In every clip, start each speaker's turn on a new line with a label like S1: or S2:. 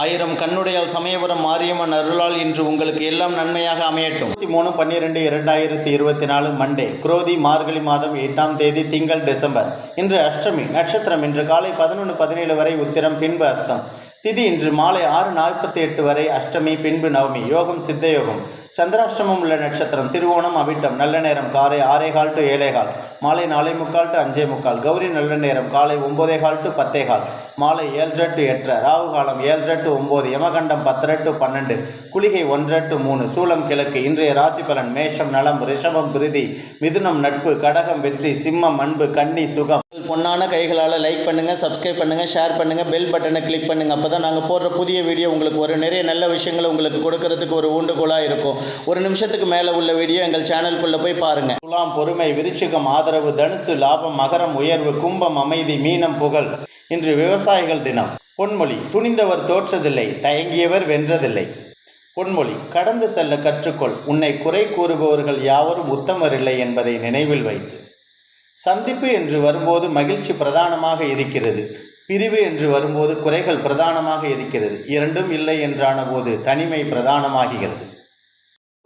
S1: ஆயிரம் கண்ணுடையால் சமயபுரம் மாரியம்மன் அருளால் இன்று உங்களுக்கு எல்லாம் நன்மையாக அமையட்டும். இருபத்தி மூணு பன்னிரெண்டு இரண்டாயிரத்தி இருபத்தி நாலு மண்டே குரோதி மார்கழி மாதம் எட்டாம் தேதி திங்கள் டிசம்பர். இன்று அஷ்டமி நட்சத்திரம். இன்று காலை பதினொன்று பதினேழு வரை உத்திரம் பின்பு அஸ்தம். திதி இன்று மாலை ஆறு நாற்பத்தி எட்டு வரை அஷ்டமி பின்பு நவமி. யோகம் சித்த யோகம் சந்திராஷ்டமம் உள்ள நட்சத்திரம் திருவோணம் அவிட்டம் நல்ல நேரம் காலை ஆறே கால் டு ஏழே கால். மாலை நாலே முக்கால் டு அஞ்சே முக்கால். கௌரி நல்ல நேரம் காலை ஒம்போதே கால் டு பத்தே கால். மாலை ஏழரை டு எட்டரை ராகு காலம் ஏழரை டு ஒம்பது யமகண்டம் பத்தரை டு பன்னெண்டு குளிகை ஒன்றரை டு மூணு சூலம் கிழக்கு இன்றைய ராசி பலன் மேஷம் நலம் ரிஷபம் பிரிதி மிதுனம் நட்பு கடகம் வெற்றி சிம்மம் அன்பு கன்னி சுகம். பொன்னான கைகளால் லைக் பண்ணுங்கள் சப்ஸ்கிரைப் பண்ணுங்கள் ஷேர் பண்ணுங்கள் பெல் பட்டனை கிளிக் பண்ணுங்கள் அப்போ தான் நாங்கள் போடுற புதிய வீடியோ உங்களுக்கு ஒரு நிறைய நல்ல விஷயங்களை உங்களுக்கு கொடுக்கறதுக்கு ஒரு ஊண்டுகோலாக இருக்கும். ஒரு நிமிஷத்துக்கு மேலே உள்ள வீடியோ எங்கள் சேனலுக்குள்ளே போய் பாருங்கள் துலாம் பொறுமை விருச்சிகம் ஆதரவு தனுசு லாபம் மகரம் உயர்வு கும்பம் அமைதி மீனம் புகழ். இன்று விவசாயிகள் தினம். பொன்மொழி துணிந்தவர் தோற்றதில்லை தயங்கியவர் வென்றதில்லை. பொன்மொழி கடந்து செல்ல கற்றுக்கொள். உன்னை குறை கூறுபவர்கள் யாவரும் உத்தமரில்லை என்பதை நினைவில் வைத்து. சந்திப்பு என்று வரும்போது மகிழ்ச்சி பிரதானமாக இருக்கிறது. பிரிவு என்று வரும்போது குறைகள் பிரதானமாக இருக்கிறது. இரண்டும் இல்லை என்றான போது தனிமை பிரதானமாகிறது.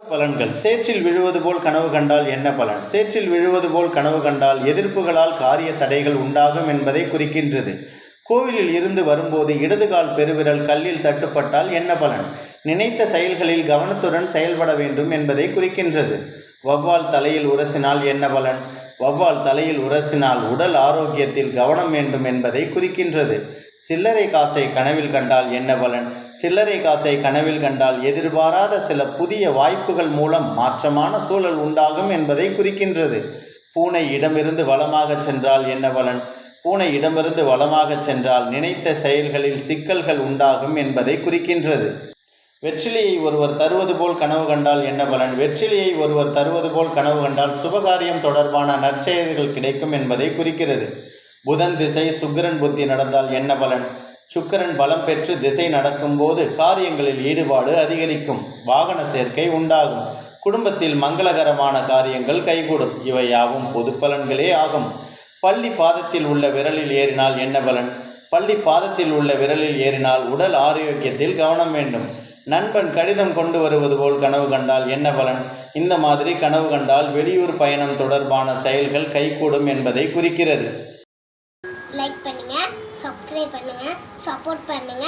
S1: பலன்கள். சேற்றில் விழுவது போல் கனவு கண்டால் என்ன பலன்? சேற்றில் விழுவது போல் கனவு கண்டால் எதிர்ப்புகளால் காரிய தடைகள் உண்டாகும் என்பதை குறிக்கின்றது. கோவிலில் இருந்து வரும்போது இடதுகால் பெருவிரல் கல்லில் தட்டுப்பட்டால் என்ன பலன்? நினைத்த செயல்களில் கவனத்துடன் செயல்பட வேண்டும் என்பதை குறிக்கின்றது. வவ்வால் தலையில் உரசினால் என்ன பலன்? வவ்வால் தலையில் உரசினால் உடல் ஆரோக்கியத்தில் கவனம் வேண்டும் என்பதை குறிக்கின்றது. சில்லறை காசை கனவில் கண்டால் என்ன பலன்? சில்லறை காசை கனவில் கண்டால் எதிர்பாராத சில புதிய வாய்ப்புகள் மூலம் மாற்றமான சூழல் உண்டாகும் என்பதை குறிக்கின்றது. பூனை இடமிருந்து வளமாக சென்றால் என்ன பலன்? பூனை இடமிருந்து வளமாக சென்றால் நினைத்த செயல்களில் சிக்கல்கள் உண்டாகும் என்பதை குறிக்கின்றது. வெற்றிலையை ஒருவர் தருவது போல் கனவு கண்டால் என்ன பலன்? வெற்றிலையை ஒருவர் தருவது போல் கனவு கண்டால் சுபகாரியம் தொடர்பான நற்செய்திகள் கிடைக்கும் என்பதை குறிக்கிறது. புதன் திசை சுக்கிரன் புத்தி நடந்தால் என்ன பலன்? சுக்கிரன் பலம் பெற்று திசை நடக்கும்போது காரியங்களில் ஈடுபாடு அதிகரிக்கும். வாகன சேர்க்கை உண்டாகும். குடும்பத்தில் மங்களகரமான காரியங்கள் கைகூடும். இவை யாவும் பொது பலன்களே ஆகும். பள்ளி பாதத்தில் உள்ள விரலில் ஏறினால் என்ன பலன்? பள்ளி பாதத்தில் உள்ள விரலில் ஏறினால் உடல் ஆரோக்கியத்தில் கவனம் வேண்டும். நண்பன் கடிதம் கொண்டு வருவது போல் கனவு கண்டால் என்ன பலன்? இந்த மாதிரி கனவு கண்டால் வெளியூர் பயணம் தொடர்பான செயல்கள் கைகூடும் என்பதை குறிக்கிறது.
S2: லைக் பண்ணுங்க சப்ஸ்கிரைப் பண்ணுங்க சப்போர்ட் பண்ணுங்க.